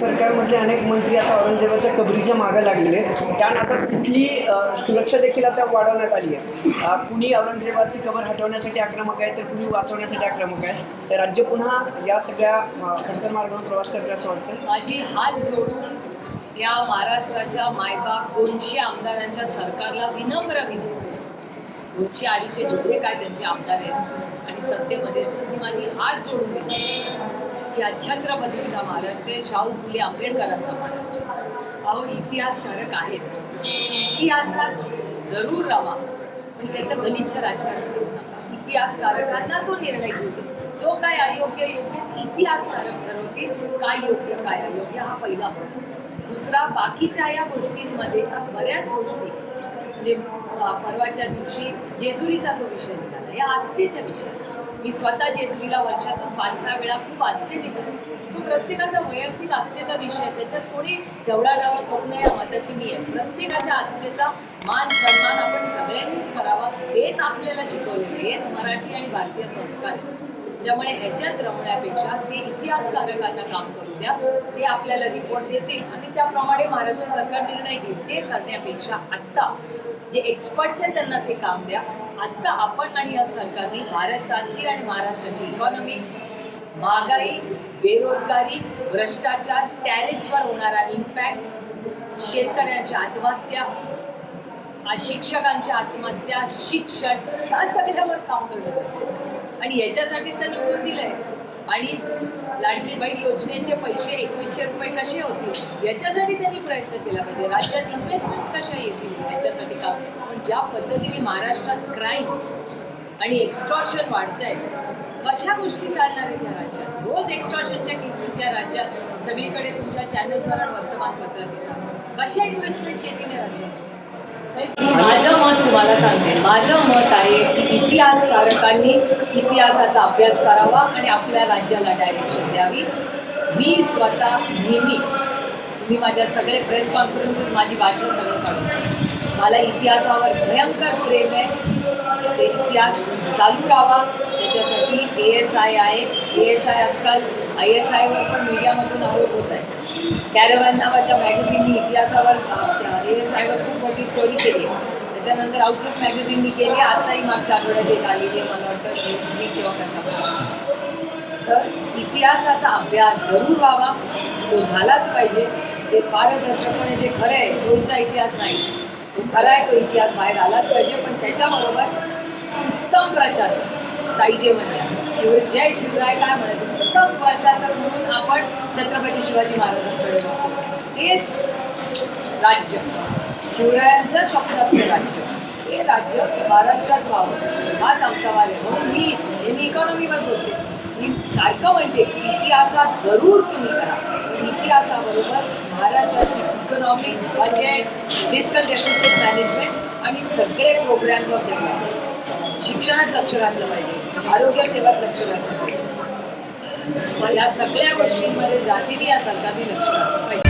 सरकारमधले अनेक मंत्री आता औरंगजेबाच्या कबरीच्या मागे लागलेले आहेत. त्यानं आता तिथली सुरक्षा देखील आता वाढवण्यात आली आहे. कुणी औरंगजेबाची कबर हटवण्यासाठी आक्रमक आहे तर कुणी वाचवण्यासाठी आक्रमक आहे. तर राज्य पुन्हा या सगळ्या खडतर मार्गावर प्रवास करते असं वाटतं माझी हात जोडून या महाराष्ट्राच्या मायबाप दोनशे आमदारांच्या सरकारला विनम्र विनंती. दोनशे अडीचशे जेवढे काय त्यांचे आमदार आहेत आणि सत्तेमध्ये माझी हात जोडून छत्रपतींचा महाराज आहे शाहू फुले आंबेडकरांचा महाराज अहो इतिहासकारक आहेत इतिहासात जरूर राहा पण त्याचं गलिच्छ राजकारण करू नका. इतिहासकारकांना तो निर्णय घेऊ दे. जो काय अयोग्य योग्य इतिहासकारक ठरवतील काय योग्य काय अयोग्य हा पहिला मुद्दा. दुसरा बाकीच्या या गोष्टींमध्ये बऱ्याच गोष्टी म्हणजे परवाच्या दिवशी जेजुरीचा जो विषय निघाला या आस्थेच्या विषय मी स्वतः जेजुरीला वर्षातून पाच सहा वेळा खूप आस्थे निघतो तो प्रत्येकाचा वैयक्तिक आस्थेचा विषय त्याच्यात कोणी ढवळाढवळ करू नये या मताची मी आहे. प्रत्येकाच्या आस्थेचा मान सन्मान आपण सगळ्यांनीच करावा. हेच आपल्याला शिकवलेलं हेच मराठी आणि भारतीय संस्कार आहे. त्यामुळे ह्याच्यात रमण्यापेक्षा ते इतिहासकारकांना काम करू द्या. ते आपल्याला रिपोर्ट देतील आणि त्याप्रमाणे महाराष्ट्र सरकार निर्णय घेईल. ते करण्यापेक्षा आत्ता जे एक्सपर्ट्स आहेत त्यांना ते काम द्या. आत्ता आपण आणि या सरकारने भारताची आणि महाराष्ट्राची इकॉनॉमी महागाई बेरोजगारी भ्रष्टाचार टॅरिफवर होणारा इम्पॅक्ट शेतकऱ्यांच्या आत्महत्या शिक्षकांच्या आत्महत्या शिक्षण ह्या सगळ्यावर काम करणं आणि याच्यासाठीच तर निवडून दिलंय. आणि लाडकी बहीण योजनेचे पैसे एकवीसशे रुपये कसे होतील? याच्यासाठी त्यांनी प्रयत्न केला पाहिजे. राज्यात इन्व्हेस्टमेंट कशा येतील? याच्यासाठी काम. पण ज्या पद्धतीने महाराष्ट्रात क्राईम आणि एक्स्टॉर्शन वाढतंय कशा गोष्टी चालणार आहेत या राज्यात? रोज एक्स्टॉर्शनच्या केसेस या राज्यात. सगळीकडे तुमच्या चॅनल्सवर वर्तमानपत्रात येतात कशा इन्व्हेस्टमेंट येतील या राज्यात? माझं मत तुम्हाला सांगते. माझं मत आहे की इतिहासकारकांनी इतिहासाचा अभ्यास करावा आणि आपल्या राज्याला डायरेक्शन द्यावी. मी स्वतः नेहमी मी माझ्या सगळे प्रेस कॉन्फरन्सेस माझी बातमी सगळं काढून मला इतिहासावर भयंकर प्रेम आहे. ते इतिहास चालू राहावा त्याच्यासाठी ए एस आय आहे. ए एस आय आजकाल आय एस आयवर पण मीडियामधून आरोप होत आहे कॅरवॅन नावाच्या मॅगझिननी इतिहासावर ए एस आयवर खूप मोठी स्टोरी केली. त्याच्यानंतर आउटलुक मॅगझिननी केली. आताही मागच्या आठवड्यात एक आलेली आहे, मला वाटतं मी किंवा कशा तर इतिहासाचा अभ्यास जरूर व्हावा. तो झालाच पाहिजे. ते पारदर्शकपणे जे खरं आहे सोयीचा इतिहास नाही. जो खरा आहे तो इतिहास बाहेर आलाच पाहिजे. पण त्याच्याबरोबर उत्तम प्रशासन ताई जे म्हणल्या. शिव जय शिवराय काय म्हणायचं? उत्तम प्रशासक म्हणून छत्रपती शिवाजी महाराजांकडे तेच राज्य. शिवरायांचं स्वप्नातलं राज्य. हे राज्य महाराष्ट्रात व्हावं. हाच आमचा वार आहे. म्हणून मी नेहमी इकॉनॉमीवर बोलते. मी सारखं म्हणते इतिहासात जरूर तुम्ही करा. इतिहासाबरोबर महाराष्ट्राची economics budget physical deficit management आणि सगळे प्रोग्रॅम्सवर डेव्हलपमेंट शिक्षणात लक्ष घातलं पाहिजे. आरोग्य सेवात लक्ष घातलं पाहिजे. या सगळ्या गोष्टींमध्ये जातीने या सरकारने लक्ष घातलं पाहिजे.